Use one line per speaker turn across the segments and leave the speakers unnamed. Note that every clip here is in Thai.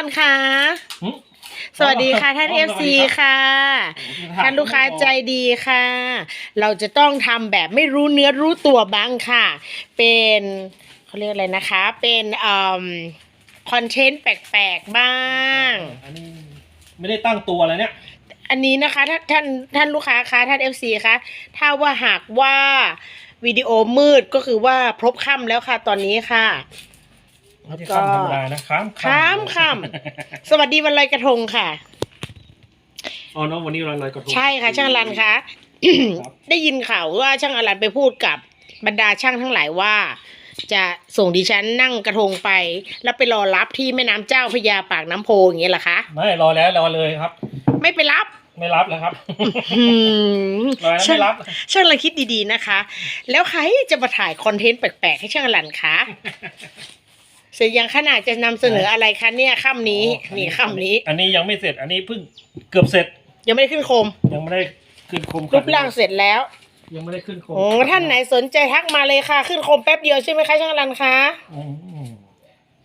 รันคะ
หึ
สวัสดีค่ะท่าน
อ๋
เอ
อ
ฟ
สวัส
ซี
ดีครับ
ค่ะ ท่านลูกค้าใจดีค่ะ เราจะต้องทำแบบไม่รู้เนื้อรู้ตัวบ้างค่ะ เป็นเขาเรียกอะไรนะคะ เป็นอืมคอนเทนต์แปลกๆบ้าง
อันนี้ไม่ได้ตั้งตัวเลยเนี่ย
อันนี้นะคะท่านท่านท่านลูกค้าคะท่าน FC คะถ้าว่าหากว่าวิดีโอมืดก็คือว่าพบค่ำแล้วค่ะตอนนี้ค่ะ
ไม่ใช่คำธรรมดานะค้าม
ค้ามค่สวัสดีวันลอยกระทงค่ะ
อ๋อเน้องวันนี้เราลอยกระทง
ใช่ค่ะ ช่างอลันคะ
ครับ
ได้ยินข่าวว่าช่างอลันไปพูดกับบรรดาช่างทั้งหลายว่า จะส่งดิฉันนั่งกระทงไป แล้วไปรอรับที่แม่น้ำเจ้าพระยาปากน้ำโพอย่างเงี้ยเหรอคะ
ไม่รอแล้วรอเลยครับ
ไม่ไปรับ
ไม่รับแล้วครับ
อืม
รอแล้ว
ช่าง
ไม่รับ
ช่างอลันคิดดีๆนะคะ แล้วใครจะมาถ่ายคอนเทนต์แปลกๆให้ช่างอลันคะ เสร็จยังขนาดจะนำเสนออะไรคะเนี่ยค่ำนี้
อ๋อ
นี่ค่ำนี้
อันนี้ยังไม่เสร็จ อันนี้เพิ่งเกือบเสร็จ
ยังไม่ได้ขึ้นโคม
ยังไม่ได้ขึ้นโคม
รูปร่างเสร็จแล้ว
ยังไม่ได้ขึ้นโคม
โอ้ท่านไหนสนใจทักมาเลยค่ะ ขึ้นโคมแป๊บเดียวใช่ไหมคะช่างอลันคะ
อืม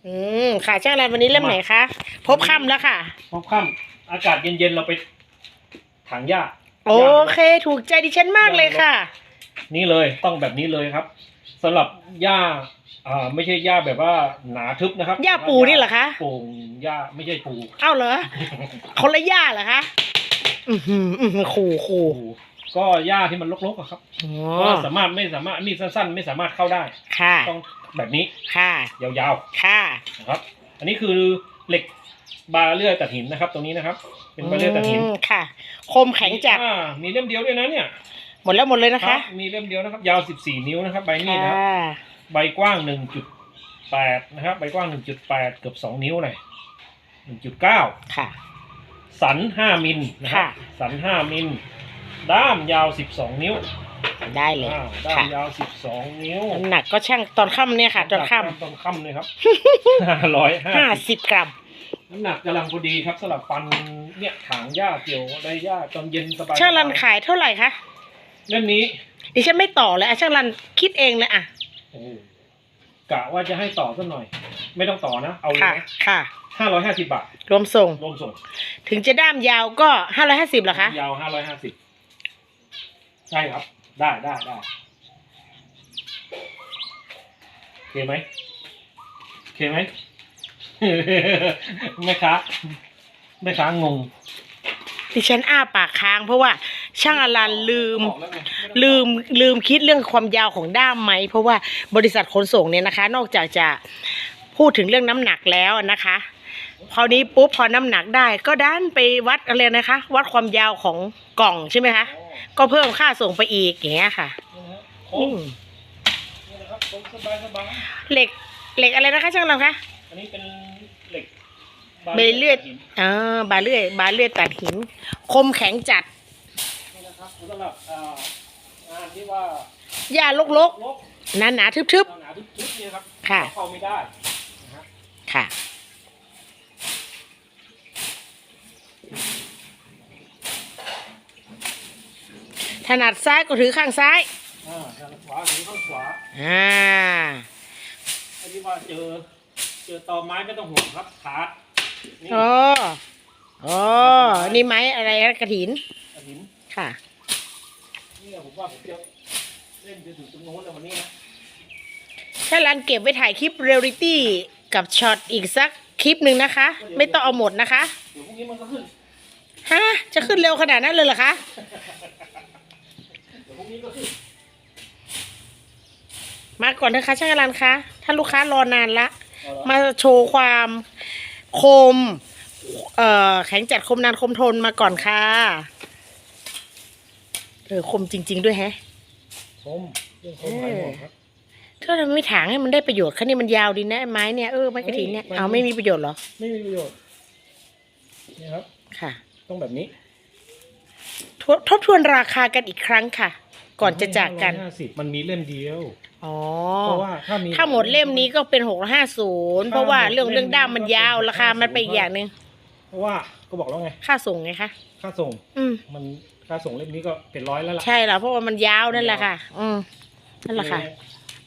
อืมค่ะช่างอลันวันนี้เล่มไหนคะพบค่ำแล้วค่ะ
พบค่ำอากาศเย็นๆเราไปถังหญ้า
โอเค ถูกใจดิฉันมากเลยค่ะ
นี่เลยต้องแบบนี้เลยครับสำหรับหญ้า อ่าไม่ใช่หญ้าแบบว่าหนาทึบนะครับ
หญ้าปูนี่เหรอคะ
โป่งหญ้าไม่ใช่ปู
เอ้าเหรอ คนละย่าเหรอคะอือหืออือหือขู่ขู่
ปูก็หญ้าที่มันรกๆอะครับ
อ๋อ
ก็สามารถไม่สามารถมีดสั้นๆ ไม่สามารถเข้าได้
ค่ะ
ต้องแบบนี้
ค่ะ
ยาว
ค่ะ
ๆนะครับ อันนี้คือเหล็กบาเลื่อยตัดหินนะครับ ตรงนี้นะครับ เป็นบาเลื่อยตัดหิน
อืมค่ะ คมแข็งจัด
อ่ามีเล่มเดียวด้วยนะเนี่ย
หมดแล้วหมดเลยนะคะ
รับมีเล่มเดียวนะครับ ยาว 14 นิ้วนะครับใบมีด
ค่ะ
นะครับ ใบกว้าง 1.8 นะครับ ใบกว้าง 1.8 เกือบ 2 นิ้วหน่อย1.9
ค่ะ
สัน 5 มิลนะครับ
ค่ะ
สัน 5 มิล ด้ามยาว 12 นิ้ว
ได้เลย
อ่าด้าม
ค่ะ
ยาว 12 นิ้ว
น้ำหนักก็ช่างตอนค่ำเนี่ยค่ะ ตอนค่
ตอนค่ำเลยครับร้อยำห้า
ห้า
สิบ
สิบกรัม
น้ำหนักกำลังพอดีครับสำหรับฟันเนี่ยถางหญ้าเกี่ยวได้หญ้าตอนเย็นสบาย
ช่างรันขายเท่าไหร่คะ
เล่มนี้
ดิฉันไม่ต่อเลยอะช่างรันคิดเองเลยอะ
โอ้ กะว่าจะให้ต่อสักหน่อย ไม่ต้องต่อนะ เอาเลย
ค่ะ
นะ
ค่ะ
ห้าร้อยห้าสิบบาท
รวมส่ง
รวมส่ง
ถึงจะด้ามยาวก็ห้าร้อยห้าสิบเหรอคะ
ยาวห้าร้อยห้าสิบใช่ครับ ได้ได้ได้โอเคไหมโอเคไหม แม่ค้าแม่ค้างง
ดิฉันอ้าปากค้างเพราะว่า ช่างอลันลืม
บอกแล้วไงไต้อง
ลืมลืมคิดเรื่องความยาวของด้ามไหม เพราะว่าบริษัทขนส่งเนี่ยนะคะ นอกจากจะพูดถึงเรื่องน้ำหนักแล้วนะคะ พอนี้ปุ๊บพอน้ำหนักได้ ก็ดันไปวัดอะไรนะคะ วัดความยาวของกล่องใช่ไหมคะ
อ๋อ
ก็เพิ่มค่าส่งไปอีกอย่างเงี้ยค่ะ
นี่นะฮะโค้
อื
ง
ม
นี่นะครับโค้งสบายสบาย
เหล็กเหล็กอะไรนะคะช่างเราคะ
อันนี้เป็นเหล็ก
เบลเลือด
หิน
อ่าบาเลื่อย บาเลื่อยตัดหิน คมแข็งจัด
นี่นะครับสำหรับอ่างานที่ว่า
หญ้าลก
ลก
ๆหนาหนาๆทึบ
หนาๆทึบๆเนี่ยครับ
ค่ะ
เข้าไม่ได้นะฮะ
ๆ ค่ะ ถนัดซ้ายก็ถือข้างซ้าย
อ่าทางขวาหรือข้างขวา
อ่า
ไอ้ที่ว่าเจอ เจอตอไม้ไม่ต้องห่วงครับขาดนี่
โอ้โอ้นี่ไม้อะไรนะกระถิน
กระหิน
ค่ะ
นี่ผมว่าผมจะเล่นจนถึงตรงโน้นแล้ววันนี้นะ
ถ้ารันเก็บไว้ถ่ายคลิปเรียลลิตี้กับช็อตอีกสักคลิปหนึ่งนะคะ ไม่ต้องเอาหมดนะคะ
เดี๋ยวพรุ่งนี้มันก็ขึ้น
ฮะจะขึ้นเร็วขนาดนั้นเลยเหรอคะ
เดี๋ยวพรุ่งนี้ก็ขึ้น
มาก่อนนะคะช่างอลันคะถ้าลูกค้ารอนานละ
เอาละ
มาโชว์ความคม เอ่อแข็งจัดคมนานคมทนมาก่อนค่ะ เออคมจริง ๆ ด้วยแฮะ
คมเรื่องคมหายห่วงครับ
ถ้าเราไม่ถางให้มันได้ประโยชน์คะนี่มันยาวดีนะไอ้ไม้เนี่ยเออไม้กระถินเนี่ย
เฮ้ยมัน
เอาไม่มีประโยชน์เหรอ
ไม่มีประโยชน์นี่ครับ
ค่ะ
ต้องแบบนี้
ทบทบทวนราคากันอีกครั้งค่ะ ก่อนจะจากกัน
ห้าสิบมันมีเล่มเดียว
อ๋อ
เพราะว่าถ้ามี
ถ้าหมดเล่มนี้ก็เป็นหกห้าศูนย์เพราะว่าเรื่องเรื่องด้ามมันยาวราคามันไปอีกอย่างหนึ่ง
เพราะว่าก็บอกแล้วไง
ค่าส่งไงคะ
ค่าส่ง
อืม
มัน ค่าส่งเล่มนี้ก็เป็นร้อยแล้วล่ะ
ใช่แล้วเพราะว่ามันยาวนั่นแหละค่ะ อืมนั่นแหละค่ะ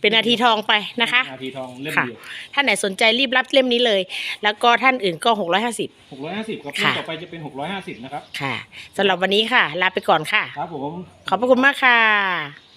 เป็นนาทีทองไปนะคะ
นาทีทองเล่ม
ค่ะ
เดียว
ท่านไหนสนใจรีบรับเล่มนี้เลย แล้วก็ท่านอื่นก็ 650
หกร้อยห้าสิบครับ
ค่ะ
เล่มต่อไปจะเป็นหกร้อยห้าสิบนะครับ
ค่ะสำหรับวันนี้ค่ะ ลาไปก่อนค่ะ
ครับผม
ขอบพระคุณมากค่ะ